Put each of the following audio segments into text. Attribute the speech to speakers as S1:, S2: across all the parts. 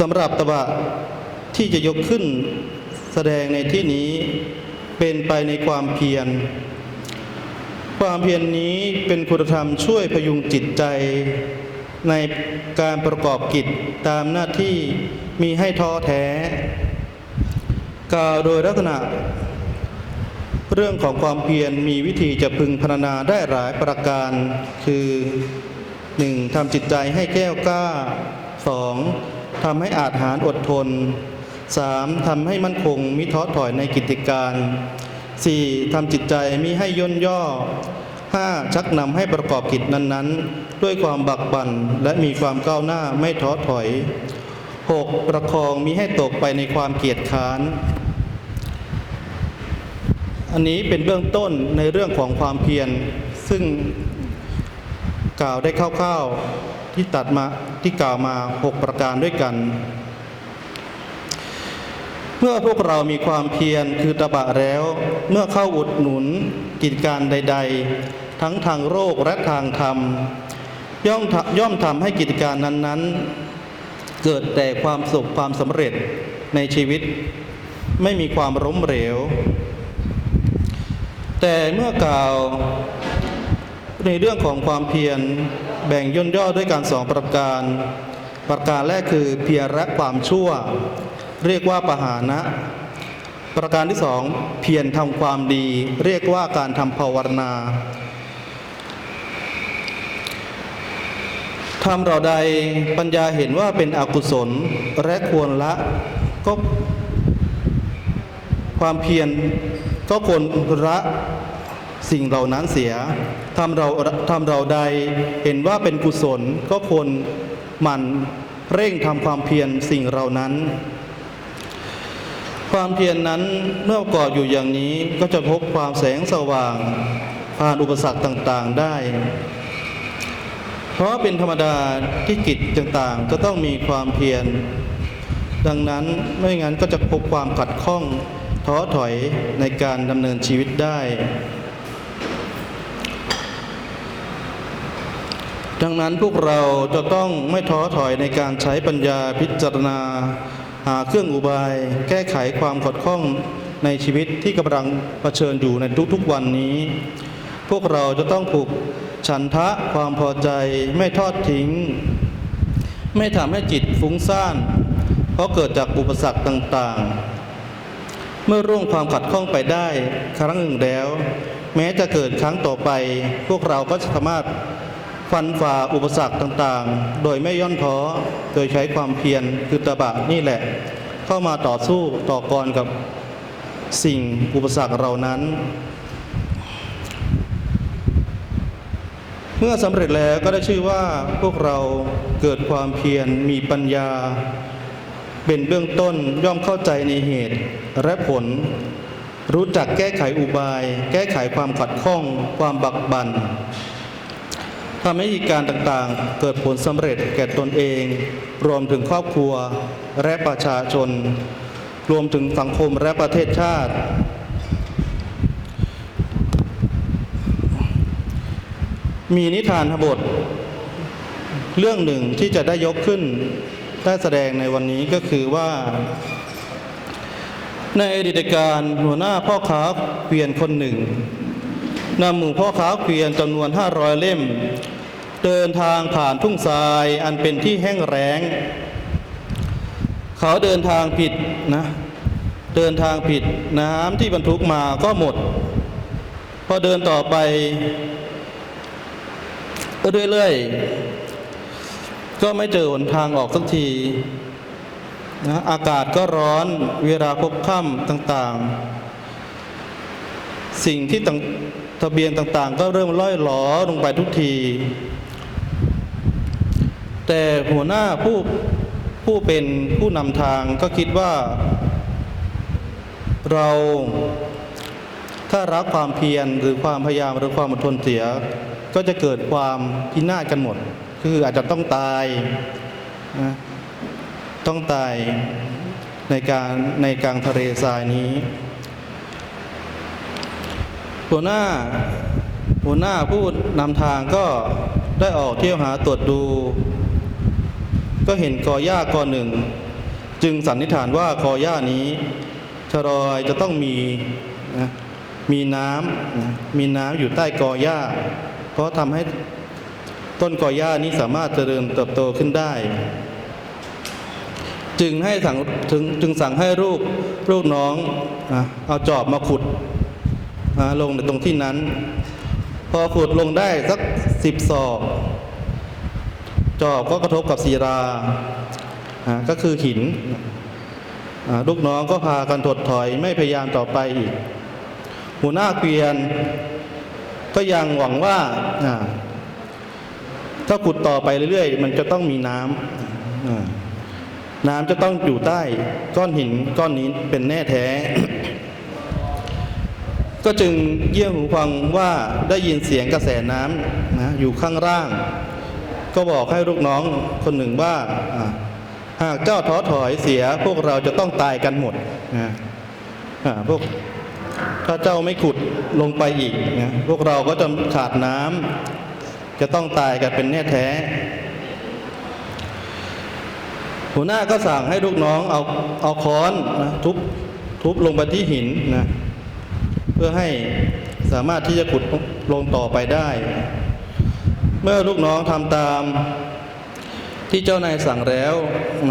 S1: สำหรับตบะที่จะยกขึ้นแสดงในที่นี้เป็นไปในความเพียร ความเพียรนนี้เป็นคุณธรรมช่วยพยุงจิตใจในการประกอบกิจตามหน้าที่มีให้ท้อแท้กล่าวโดยลักษณะ เรื่องของความเพียรมีวิธีจะพึงพรรณนาได้หลายประการ คือ 1. ทำจิตใจให้แก้วกล้า 2. ทำให้อาจหารอดทน 3. ทำให้มั่นคงมิท้อถอยในกิจการ 4. ทำจิตใจมิให้ย่นย่อ 5. ชักนำให้ประกอบกิจนั้นๆ ด้วยความบักบั่นและมีความก้าวหน้าไม่ท้อถอย 6. ประคองมิให้ตกไปในความเกียจค้าน อันนี้เป็นเบื้องต้นในเรื่องของความเพียรซึ่งกล่าวได้คร่าวๆ ที่ตัดมาที่กล่าวมา 6 ประการด้วยกัน เมื่อพวกเรามีความเพียรคือตบะแล้ว เมื่อเข้าอุดหนุนกิจการใด ๆ ทั้งทางโรคและทางธรรม ย่อมทำย่อมทำให้กิจการนั้นๆ เกิดแต่ความสุขความสำเร็จในชีวิต ไม่มีความล้มเหลว แต่เมื่อกล่าวในเรื่องของความเพียร แบ่งย่นย่อด้วยการสองประการ ประการแรกคือเพียรและความชั่ว เรียกว่าปหานะ ประการที่สองเพียรทำความดี เรียกว่าการทำภาวนาทำเราใดปัญญาเห็นว่าเป็นอกุศลและควรละก็ความเพียรก็ควรละ สิ่งเหล่านั้นเสียทำเราทำเราใดเห็นว่าเป็นกุศลก็ควรมันเร่งทำความเพียรสิ่งเหล่านั้น ความเพียรนนั้นเมื่อประกออยู่อย่างนี้ก็จะพบความแสงสว่าง ผ่านอุปสรรคต่างๆได้ เพราะเป็นธรรมดาที่กิจต่างๆก็ต้องมีความเพียรดังนั้นไม่งั้นก็จะพบความขัดข้องท้อถอยในการดำเนินชีวิตได้ ดังนั้นพวกเราจะต้องไม่ท้อถอยในการใช้ปัญญาพิจารณา หาเครื่องอุบาย แก้ไขความขัดข้องในชีวิตที่กำลังเผชิญอยู่ในทุกๆวันนี้ พวกเราจะต้องผูกฉันทะความพอใจไม่ทอดทิ้ง ไม่ทำให้จิตฟุ้งซ่าน เพราะเกิดจากอุปสรรคต่างๆ เมื่อร่วงความขัดข้องไปได้ครั้งหนึ่งแล้ว แม้จะเกิดครั้งต่อไป พวกเราก็สามารถ ฟันฝ่าอุปสรรคต่างๆ โดยไม่ย่อนท้อ โดยใช้ความเพียรคือตบะนี่แหละ เข้ามาต่อสู้ต่อกรกับสิ่งอุปสรรคเหล่านั้น เมื่อสำเร็จแล้วก็ได้ชื่อว่าพวกเราเกิดความเพียรมีปัญญา เป็นเบื้องต้นย่อมเข้าใจในเหตุและผล รู้จักแก้ไขอุบาย แก้ไขความขัดข้อง ความบักบัน่น ทำให้เหตุการต่างๆ เกิดผลสำเร็จแก่ตนเอง รวมถึงครอบครัวและประชาชน รวมถึงสังคมและประเทศชาติ มีนิทานบท เรื่องหนึ่งที่จะได้ยกขึ้น ได้แสดงในวันนี้ก็คือว่า ในอดีตการหัวหน้าพ่อค้าเกวียนคนหนึ่ง นำหมู่พ่อค้าเกวียนจำนวน 500 เล่ม เดินทางผ่านทุ่งทรายอันเป็นที่แห้งแล้ง เขาเดินทางผิดนะเดินทางผิดน้ำที่บรรทุกมาก็หมด พอเดินต่อไปเรื่อยๆ ก็ไม่เจอหนทางออกสักทีนะอากาศก็ร้อนเวลาพบค่ำต่างๆ สิ่งที่ต่าง ทะเบียนต่างๆ ก็เริ่มล่อยหลอลงไปทุกที แต่หัวหน้าผู้ผู้เป็นผู้นำทางก็คิดว่า เราถ้ารักความเพียรหรือความพยายามหรือความอดทนเสีย ก็จะเกิดความพินาศกันหมด คืออาจจะต้องตายนะต้องตายในการในกลางทะเลทรายนี้ หัวหน้าหัวหน้าผู้นำทางก็ได้ออกเที่ยวหาตรวจดู ก็เห็นกอหญ้ากอหนึ่ง จึงสันนิษฐานว่ากอหญ้านี้ชะรอยจะต้องมีนะมีน้ำนะมีน้ำอยู่ใต้กอหญ้า เพราะทำให้ต้นกอหญ้านี้สามารถเจริญเติบโตขึ้นได้ จึงให้สั่งถึงจึงสั่งให้ลูกลูกน้องอะเอาจอบมาขุด ลงในตรงที่นั้น พอขุดลงได้สักสิบศอกจอบก็กระทบกับศิรา ก็คือหิน ลูกน้องก็พากันถดถอยไม่พยายามต่อไปอีก หัวหน้าเกวียน ก็ยังหวังว่า ถ้าขุดต่อไปเรื่อยๆ มันจะต้องมีน้ำน้ำจะต้องอยู่ใต้ก้อนหินก้อนนี้เป็นแน่แท้ ก็จึงเยี่ยมหูฟังว่าได้ยินเสียงกระแสน้ำนะอยู่ข้างล่าง ก็บอกให้ลูกน้องคนหนึ่งว่า หากเจ้าท้อถอยเสียพวกเราจะต้องตายกันหมดนะพวกถ้าเจ้าไม่ขุดลงไปอีกนะพวกเราก็จะขาดน้ำจะต้องตายกันเป็นแน่แท้ หัวหน้าก็สั่งให้ลูกน้องเอาเอาค้อนนะทุบทุบลงไปที่หินนะ พื่อให้สามารถที่จะขุดลงต่อไปได้ เมื่อลูกน้องทำตามที่เจ้านายสั่งแล้ว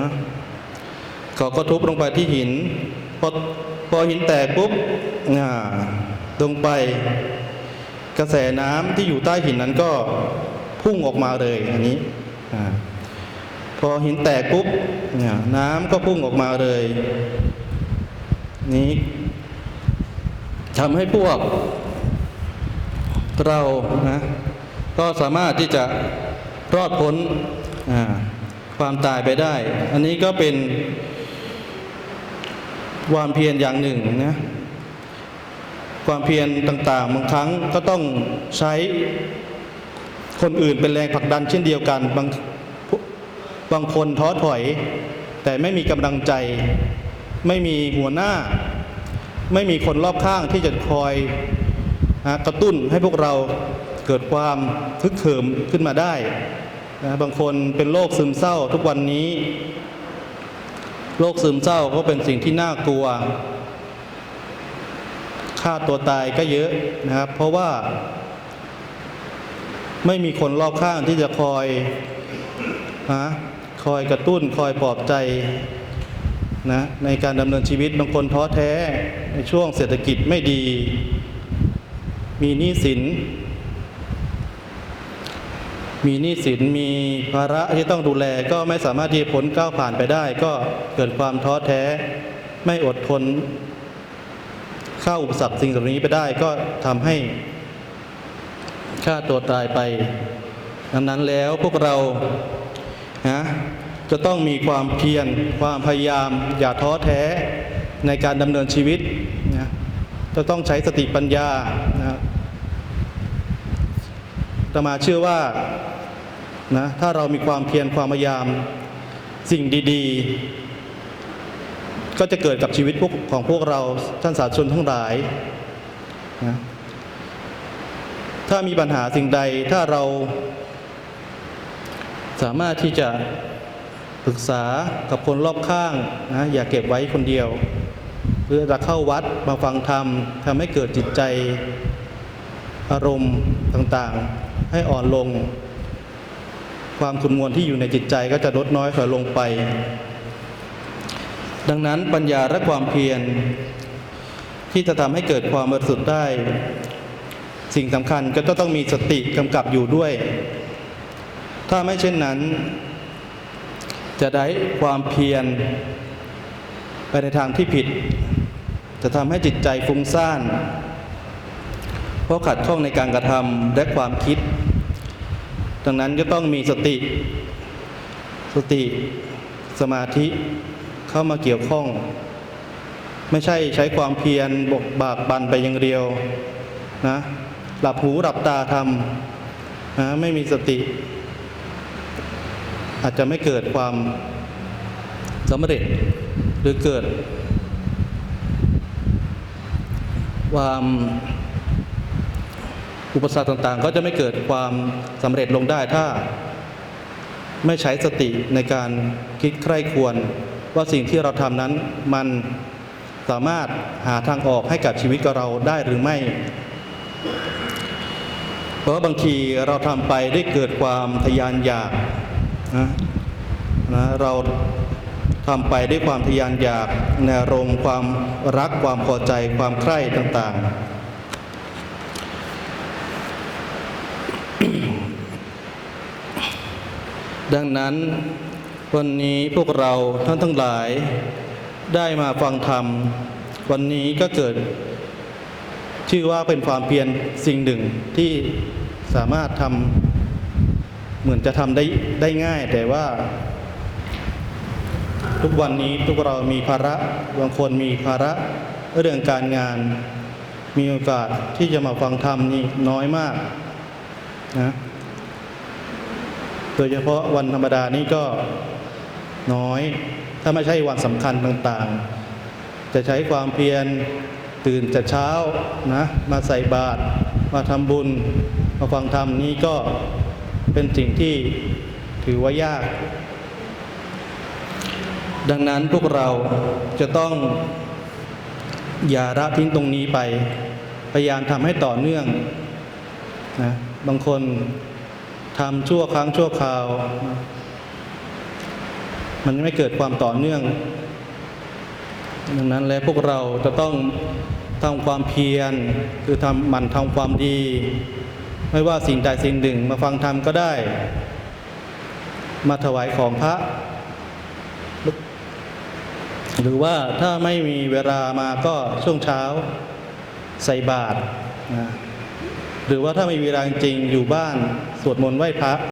S1: นะเขาก็ทุบลงไปที่หิน พอพอหินแตกปุ๊บอ่าลงไป กระแสน้ำที่อยู่ใต้หินนั้นก็พุ่งออกมาเลยอันนี้อพอหินแตกปุ๊บเนี่ยน้ำก็พุ่งออกมาเลย นี้ ทำให้พวกเรานะก็สามารถที่จะรอดพ้นความตายไปได้ อันนี้ก็เป็นความเพียรอย่างหนึ่งนะความเพียรต่าง ๆ บางครั้งก็ต้องใช้คนอื่นเป็นแรงผลักดันเช่นเดียวกันบางบางคนท้อถอย แต่ไม่มีกำลังใจ ไม่มีหัวหน้า ไม่มีคนรอบข้างที่จะคอยนะกระตุ้นให้พวกเราเกิดความคึกเขิมขึ้นมาได้นะบางคนเป็นโรคซึมเศร้าทุกวันนี้โรคซึมเศร้าก็เป็นสิ่งที่น่ากลัวฆ่าตัวตายก็เยอะนะครับ เพราะว่า ไม่มีคนรอบข้างที่จะคอยนะคอยกระตุ้นคอยปลอบใจ นะในการดำเนินชีวิตบางคนท้อแท้ในช่วงเศรษฐกิจไม่ดี มีหนี้สิน มีหนี้สินมีภาระที่ต้องดูแลก็ไม่สามารถที่จะพ้นก้าวผ่านไปได้ ก็เกิดความท้อแท้ ไม่อดทน เข้าอุปสรรคสิ่งเหล่านี้ไปได้ก็ทำให้ฆ่าตัวตายไป ดังนั้นแล้วพวกเรานะ จะต้องมีความเพียรความพยายาม อย่าท้อแท้ในการดำเนินชีวิตนะจะต้องใช้สติปัญญานะตมาเชื่อว่านะถ้าเรามีความเพียรความพยายามสิ่งดีๆ ก็จะเกิดกับชีวิตพวกของพวกเราท่านสาธุชนทั้งหลายนะถ้ามีปัญหาสิ่งใดถ้าเราสามารถที่จะ ปรึกษากับคนรอบข้างนะอย่าเก็บไว้คนเดียว เพื่อจะเข้าวัดมาฟังธรรมทำให้เกิดจิตใจอารมณ์ต่างๆ ให้อ่อนลง ความขุ่นมัวที่อยู่ในจิตใจก็จะลดน้อยถอยลงไป ดังนั้นปัญญาและความเพียร ที่จะทำให้เกิดความบริสุทธิ์ได้ สิ่งสำคัญก็ต้องมีสติกำกับอยู่ด้วย ถ้าไม่เช่นนั้น จะได้ความเพียรไปในทางที่ผิด จะทำให้จิตใจฟุ้งซ่าน เพราะขัดข้องในการกระทำและความคิด ดังนั้นก็ต้องมีสติ สติสมาธิเข้ามาเกี่ยวข้อง ไม่ใช่ใช้ความเพียรบกบากบันไปอย่างเดียวนะหลับหูหลับตาทำนะไม่มีสติ อาจจะไม่เกิดความสำเร็จหรือเกิด ความอุปสรรคต่างๆ ก็จะไม่เกิดความสำเร็จลงได้ถ้า ไม่ใช้สติในการคิดใคร่ควรว่าสิ่งที่เราทำนั้นมันสามารถหาทางออกให้กับชีวิตกับเราได้หรือไม่ เพราะบางทีเราทำไปได้เกิดความทะยานอยาก นะนะเราทำไปด้วยความทะยานอยากในอารมณ์ความรักความพอใจความใคร่ต่างๆ ดังนั้นวันนี้พวกเราท่านทั้งหลายได้มาฟังธรรม วันนี้ก็เกิด ชื่อว่าเป็นความเพียรสิ่งหนึ่งที่สามารถทำ เหมือนจะทำได้ได้ง่าย แต่ว่า ทุกวันนี้ทุกเรามีภาระบางคนมีภาระเรื่องการงาน มีโอกาสที่จะมาฟังธรรมนี่น้อยมากนะโดยเฉพาะวันธรรมดานี่ก็น้อย ถ้าไม่ใช่วันสำคัญต่างๆ จะใช้ความเพียรตื่นแต่เช้านะมาใส่บาตรมาทำบุญ มาฟังธรรมนี่ก็ เป็นสิ่งที่ถือว่ายาก ดังนั้นพวกเราจะต้องอย่าละทิ้งตรงนี้ไป พยายามทำให้ต่อเนื่องนะบางคนทำชั่วครั้งชั่วคราว มันไม่เกิดความต่อเนื่อง ดังนั้นแล้วพวกเราจะต้องทำความเพียรคือทำหมันทำความดี ไม่ว่าสิ่งใดสิ่งหนึ่งมาฟังธรรมก็ได้ มาถวายของพระ หรือว่าถ้าไม่มีเวลามาก็ช่วงเช้าใส่บาตรนะหรือว่าถ้าไม่มีเวลาจริงอยู่บ้านสวดมนต์ไหว้พระ